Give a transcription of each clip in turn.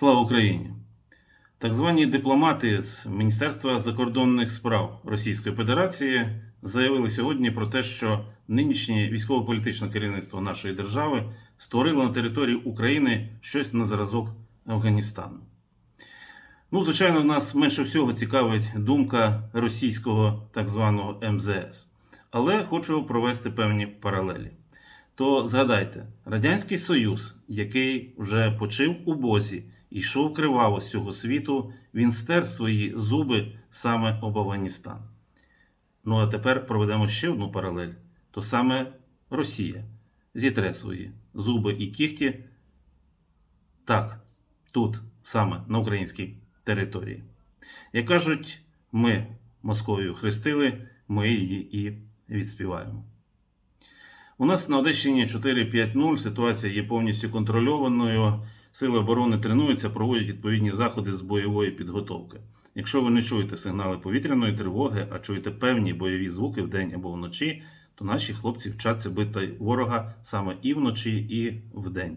Слава Україні! Так звані дипломати з Міністерства закордонних справ Російської Федерації заявили сьогодні про те, що нинішнє військово-політичне керівництво нашої держави створило на території України щось на зразок Афганістану. Ну, звичайно, нас менше всього цікавить думка російського так званого МЗС. Але хочу провести певні паралелі. То згадайте, Радянський Союз, який вже почив у бозі і йшов криваво з цього світу, він стер свої зуби саме об Афганістан. Ну а тепер проведемо ще одну паралель: то саме Росія зітре свої зуби і кіхті так, тут, саме на українській території. Як кажуть, ми Московію хрестили, ми її і відспіваємо. У нас на Одещині 4-5-0. Ситуація є повністю контрольованою. Сили оборони тренуються, проводять відповідні заходи з бойової підготовки. Якщо ви не чуєте сигнали повітряної тривоги, а чуєте певні бойові звуки вдень або вночі, то наші хлопці вчаться бити ворога саме і вночі, і вдень,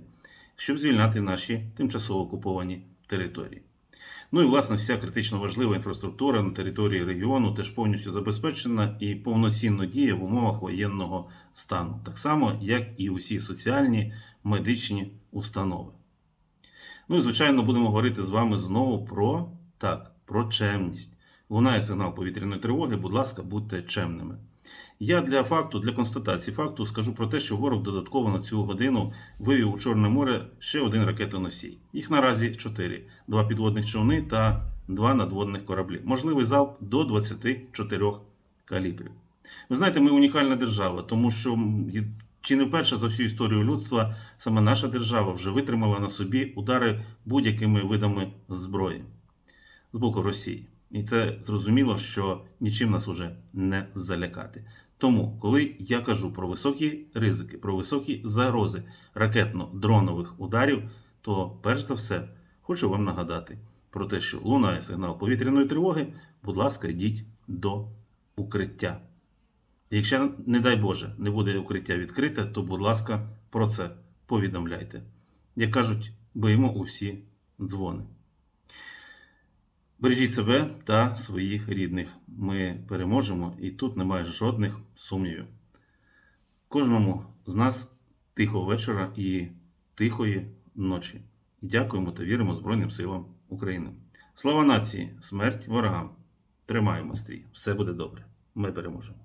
щоб звільняти наші тимчасово окуповані території. Ну і власне вся критично важлива інфраструктура на території регіону теж повністю забезпечена і повноцінно діє в умовах воєнного стану, так само, як і усі соціальні медичні установи. Ну і звичайно, будемо говорити з вами знову про так, про чемність. Лунає сигнал повітряної тривоги, будь ласка, будьте чемними. Я для факту, для констатації факту скажу про те, що ворог додатково на цю годину вивів у Чорне море ще один ракетоносій. Їх наразі чотири: два підводних човни та два надводних кораблі. Можливий залп до 24 калібрів. Ви знаєте, ми унікальна держава, тому що чи не вперше за всю історію людства саме наша держава вже витримала на собі удари будь-якими видами зброї з боку Росії. І це зрозуміло, що нічим нас уже не залякати. Тому, коли я кажу про високі ризики, про високі загрози ракетно-дронових ударів, то перш за все хочу вам нагадати про те, що лунає сигнал повітряної тривоги, будь ласка, йдіть до укриття. Якщо, не дай Боже, не буде укриття відкрите, то, будь ласка, про це повідомляйте. Як кажуть, боїмо усі дзвони. Бережіть себе та своїх рідних. Ми переможемо, і тут немає жодних сумнівів. Кожному з нас тихого вечора і тихої ночі. Дякуємо та віримо Збройним силам України. Слава нації! Смерть ворогам! Тримаємо стрій! Все буде добре! Ми переможемо!